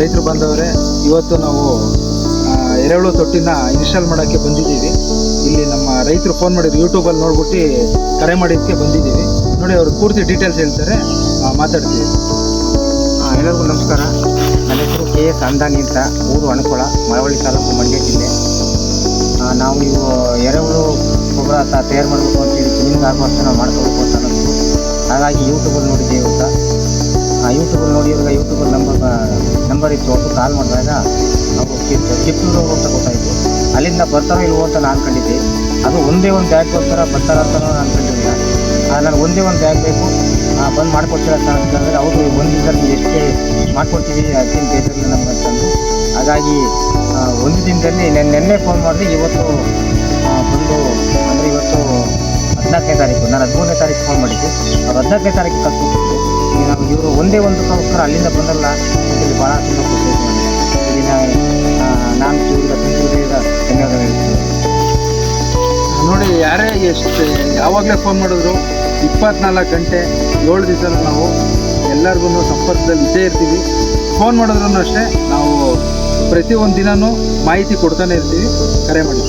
ರೈತರು ಬಂದವರೆ, ಇವತ್ತು ನಾವು ಎರೆಹುಳು ತೊಟ್ಟಿನ ಇನ್ಸ್ಟಾಲ್ ಮಾಡೋಕ್ಕೆ ಬಂದಿದ್ದೀವಿ. ಇಲ್ಲಿ ನಮ್ಮ ರೈತರು ಫೋನ್ ಮಾಡಿದ್ರು ಯೂಟ್ಯೂಬಲ್ಲಿ ನೋಡ್ಬಿಟ್ಟು ಕರೆ ಮಾಡಿದ್ದಕ್ಕೆ ಬಂದಿದ್ದೀವಿ. ನೋಡಿ, ಅವರು ಪೂರ್ತಿ ಡೀಟೇಲ್ಸ್ ಹೇಳ್ತಾರೆ ಮಾತಾಡ್ತೀವಿ. ಎಲ್ಲರಿಗೂ ನಮಸ್ಕಾರ. ನನ್ನ ಹೆಸರು ಕೆ ಎಸ್ ಅಂದಾನಿ ಅಂತ, ಊರು ಅಣಕೊಳ ಮಳವಳ್ಳಿ ತಾಲೂಕು ಮಂಡ್ಯ ಜಿಲ್ಲೆ. ನಾವು ಇವು ಎರೆಹುಳು ಗೊಬ್ಬರ ತಯಾರು ಮಾಡಬೇಕು ಅಂತೇಳಿ ಜಮೀನಿಗೆ ಆಗುವಷ್ಟು ನಾವು ಮಾಡ್ಕೋಬೇಕು ಅಂತ ಅನ್ನೋದು. ಹಾಗಾಗಿ ಯೂಟ್ಯೂಬಲ್ಲಿ ನೋಡಿದ್ದೇವೆ ಅಂತ. ಯೂಟ್ಯೂಬಲ್ಲಿ ನೋಡಿ ಇವಾಗ ಯೂಟ್ಯೂಬಲ್ಲಿ ನಂಬರ್ ನಂಬರ್ ಇತ್ತು ಅಂತ ಕಾಲ್ ಮಾಡಿದಾಗ ನಾವು ಕಿತ್ತೂರು ಅಂತ ಗೊತ್ತಾಯಿತು. ಅಲ್ಲಿಂದ ಬರ್ತಾರೋ ಇಲ್ವೋ ಅಂತ ನಾನು ಕಂಡಿದ್ದೆ. ಅದು ಒಂದೇ ಒಂದು ಬ್ಯಾಗ್ಗೋಸ್ಕರ ಬರ್ತಾರ ಅಂತ ನಾನು ಅನ್ಕೊಂಡಿರಲಿಲ್ಲ ನಾನು ಒಂದೇ ಒಂದು ಬ್ಯಾಗ್ ಬೇಕು. ಬಂದು ಮಾಡ್ಕೊಡ್ತೀರಾ ಸರ್ ಅಂತಂದರೆ ಅವರು ಒಂದು ದಿನದಲ್ಲಿ ಎಷ್ಟೇ ಮಾಡ್ಕೊಡ್ತೀವಿ ಅದೇನು ಬೇಜಾರಿಲ್ಲ ನಮ್ಮ ಅಂತಂದು ಹಾಗಾಗಿ ಒಂದು ದಿನದಲ್ಲಿ ನಾನು ನೆನ್ನೆ ಫೋನ್ ಮಾಡಿದೆ, ಇವತ್ತು ಬಂದು, ಅಂದರೆ ಇವತ್ತು ಹದಿನಾಲ್ಕನೇ ತಾರೀಕು, ನಾನು ಹದಿಮೂರನೇ ತಾರೀಕು ಫೋನ್ ಮಾಡಿದ್ದೆ. ಅವ್ರು ಹದಿನಾಲ್ಕನೇ ತಾರೀಕು ಈಗ ನಾವು ಇವರು ಒಂದೇ ಒಂದು ಒಂದಕ್ಕೋಸ್ಕರ ಅಲ್ಲಿಂದ ಬಂದಲ್ಲ, ಇಲ್ಲಿ ಭಾಳ ತುಂಬ ಖುಷಿ ಇಲ್ಲಿ ನಾನು ಇವ್ರಿಗೆ ತುಂಬ ಧನ್ಯವಾದ ಹೇಳ್ತೀನಿ. ನೋಡಿ, ಯಾರೇ ಎಷ್ಟು, ಯಾವಾಗಲೇ ಫೋನ್ ಮಾಡಿದ್ರು, ಇಪ್ಪತ್ನಾಲ್ಕು ಗಂಟೆ, ಏಳು ದಿವಸ ನಾವು ಎಲ್ಲರಿಗೂ ಸಂಪರ್ಕದಲ್ಲಿ ಇದ್ದೇ ಇರ್ತೀವಿ. ಫೋನ್ ಮಾಡಿದ್ರು ಅಷ್ಟೇ, ನಾವು ಪ್ರತಿಯೊಂದು ದಿನನೂ ಮಾಹಿತಿ ಕೊಡ್ತಾನೆ ಇರ್ತೀವಿ. ಕರೆ ಮಾಡಿ.